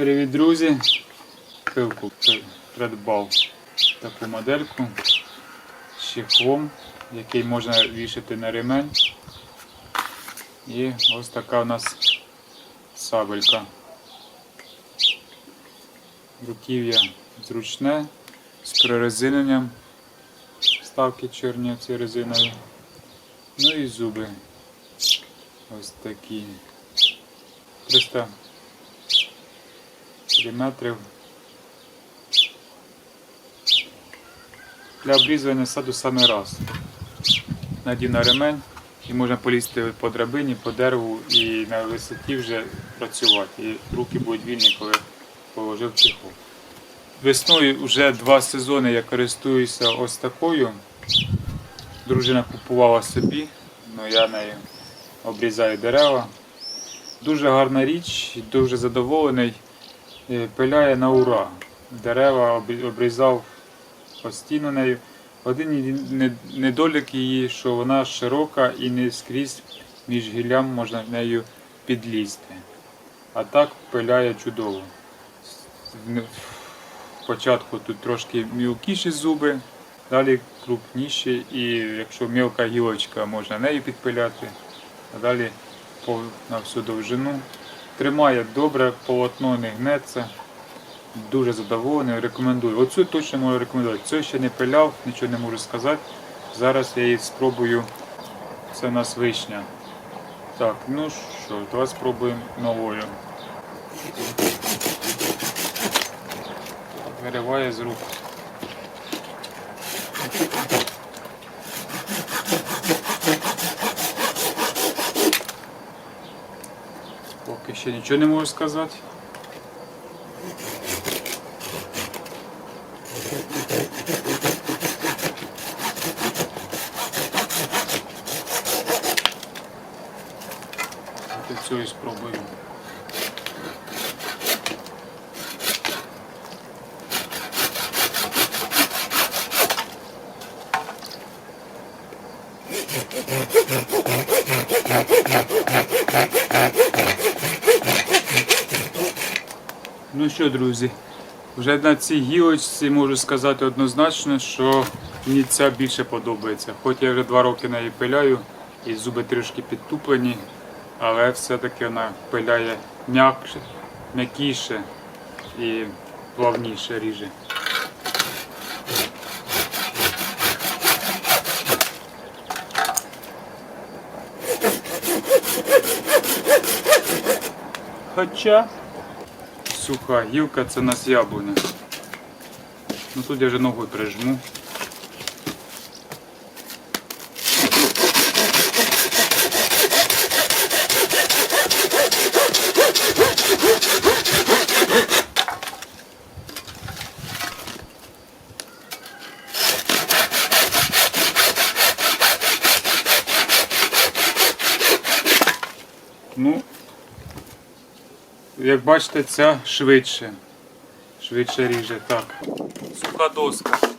Привіт, друзі! Пилку при- придбав таку модельку з чехлом, який можна вішати на ремень. І ось така у нас сабелька. Руків'я зручне з прорезиненням. Ставки чорні ці резинові. Ну і зуби ось такі. 300 мм. Для обрізування саду саме раз. Надів на ремень і можна полізти по драбині, по дереву і на висоті вже працювати. І руки будуть вільні, коли положив чехол. Весною вже два сезони я користуюся ось такою. Дружина купувала собі, але я нею обрізаю дерева. Дуже гарна річ, дуже задоволений. Пиляє на ура. Дерева обрізав постійно нею. Один недолік її, що вона широка і не скрізь між гіллям можна нею підлізти. А так пиляє чудово. Спочатку тут трошки мілкіші зуби, далі крупніші, і якщо мілка гілочка, можна нею підпиляти, а далі на всю довжину. Тримає добре, полотно не гнеться. Дуже задоволений, рекомендую. Оцю точно можу рекомендувати. Цю ще не пиляв, нічого не можу сказати. Зараз я її спробую. Це у нас вишня. Так, ну що, давай спробуємо новою. Вириває з рук. Ще нічого не можу сказати. От цю і спробую. Ну що, друзі, вже на цій гілочці можу сказати однозначно, що мені ця більше подобається. Хоч я вже два роки неї пиляю і зуби трішки підтуплені, але все-таки вона пиляє м'якше, м'якіше і плавніше ріже. Хоча суха гілка це у нас яблуня. Ну тут я вже ногою прижму. Ну, як бачите, ця швидше. Швидше ріже. Так. Суха доска.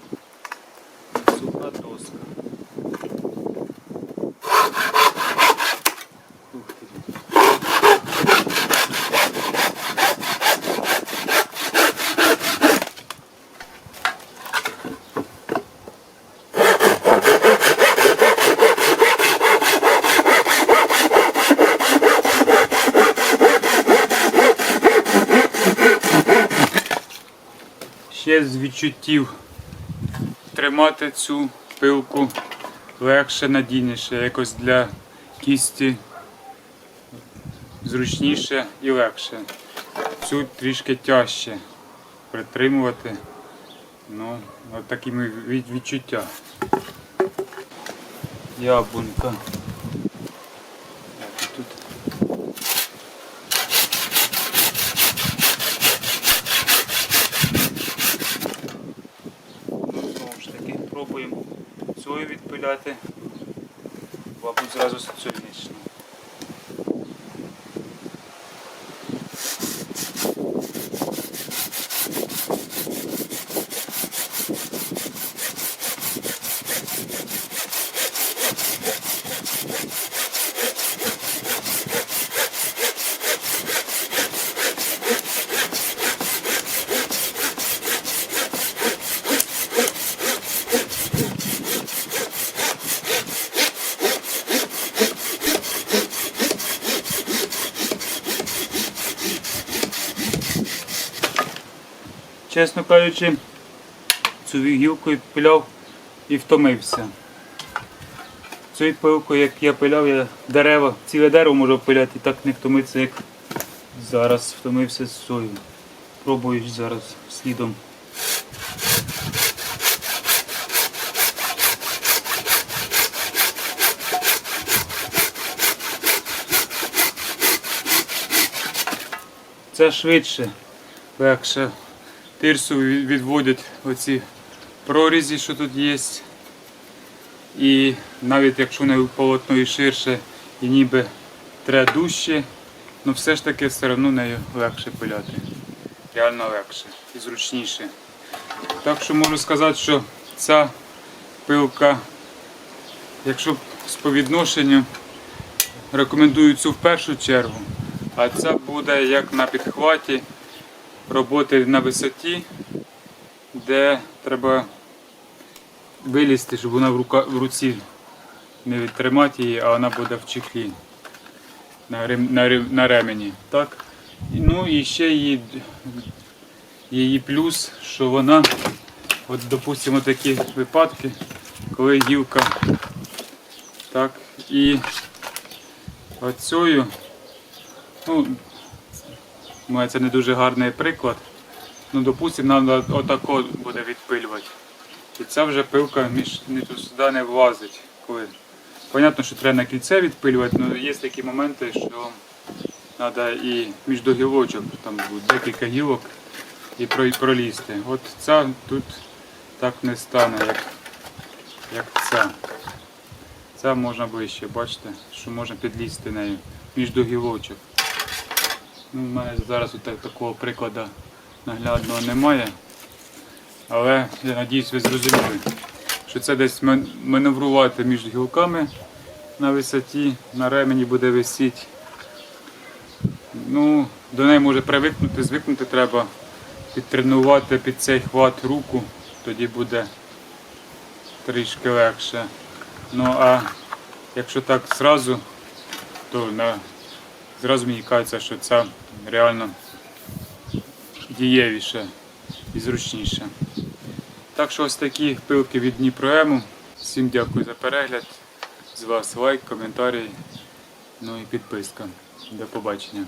Ще з відчуттів тримати цю пилку легше, надійніше, якось для кісті зручніше і легше. Цю трішки тяжче притримувати. Ну, от відчуття. Яблунька. Так, і тут Ну, знову ж таки, пробуємо цю бабуть зразу соціалічно. Чесно кажучи, цю гілку пиляв і втомився. Цією пилкою, як я пиляв, я дерева, ціле дерево можу пиляти, так не втомитися, як зараз втомився з сою. Пробую зараз слідом. Це швидше, легше. Тирсу від- відводять оці прорізі, що тут є. І навіть якщо не полотно і ширше, і ніби треба дужче, ну все ж таки все одно нею легше пиляти. Реально легше і зручніше. Так що можу сказати, що ця пилка, якщо по відношенню, рекомендую цю в першу чергу. А це буде як на підхваті роботи на висоті, де треба вилізти, щоб вона в, рука, в руці не відтримати її, а вона буде в чехлі на, рем, на, рем- на ремені. Так? Ну і ще її, її плюс, що вона, от допустимо такі випадки, коли гілка так, і оцею, ну, може це не дуже гарний приклад, ну допустимо, нам отако буде відпилювати. І ця вже пилка між не сюди не влазить. Коли. Понятно, що треба на кільце відпилювати, але є такі моменти, що треба і між до там буде декілька гілок і пролізти. От ця тут так не стане, як, як ця. Ця можна ближче, бачите, що можна підлізти нею між до гілочок. Ну, У мене зараз так- такого прикладу наглядного немає. Але я надіюсь, ви зрозуміли, що це десь маневрувати між гілками на висоті, на ремені буде висіти. Ну, до неї може привикнути, звикнути треба підтренувати під цей хват руку, тоді буде трішки легше. Ну а якщо так зразу, то на, зразу мені кажеться, що це реально дієвіше і зручніше. Так що ось такі пилки від Дніпроему. Всім дякую за перегляд. З вас лайк, коментарі, ну і підписка. До побачення.